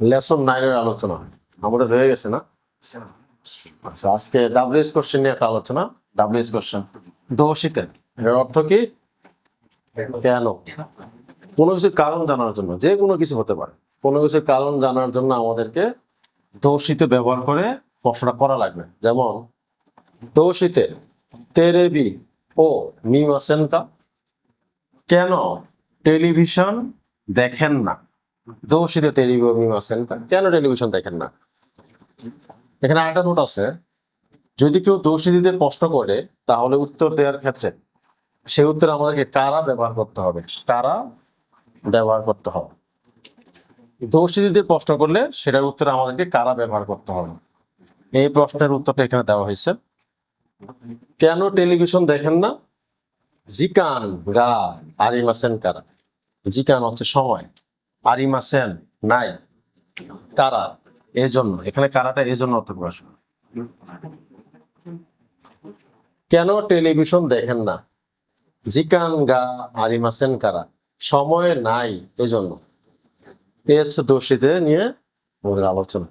Lesson নাইনের আলোচনা আমাদের হয়ে গেছে না? আচ্ছা আজকে ডাব্লিউএস কোশ্চেন নিয়ে একটা আলোচনা। ডাব্লিউএস কোশ্চেন দোষিতে এর অর্থ কি? কেন? কোনো কিছুর কারণ জানার জন্য, যে কোনো কিছু হতে পারে। কোনো কিছুর কারণ জানার জন্য আমাদেরকে দোষিতে ব্যবহার করে প্রশ্নটা করা লাগবে। যেমন, দোষিতে তেরেবি ও মিমাসেনকা কেন টেলিভিশন দেখেন না? দোষিতে ও মিমাসেনকা কেন টেলিভিশন দেখেন না? এখানে আরেকটা নোট আছে। যদি কেউ দোষীদের প্রশ্ন করে, তাহলে উত্তর দেওয়ার ক্ষেত্রে সেই উত্তর আমাদেরকে কারা ব্যবহার করতে হবে? কারা ব্যবহার করতে হবে? দোষীদের প্রশ্ন করলে সেটার উত্তর আমাদেরকে কারা ব্যবহার করতে হবে? এই প্রশ্নের উত্তরটা এখানে দেওয়া হয়েছে। কেন টেলিভিশন দেখেন না? জিকান গা আরিমাসেন কারা? জিকান হচ্ছে সময়। আরিমাসেন নাই। কারা? এই জন্য এখানে কারাটা এই জন্য অর্থ প্রকাশ কেন টেলিভিশন দেখেন না? জিকান গা আরিমাসেন কারা? সময় নাই এই জন্য এস দোষীদের নিয়ে আমাদের আলোচনা।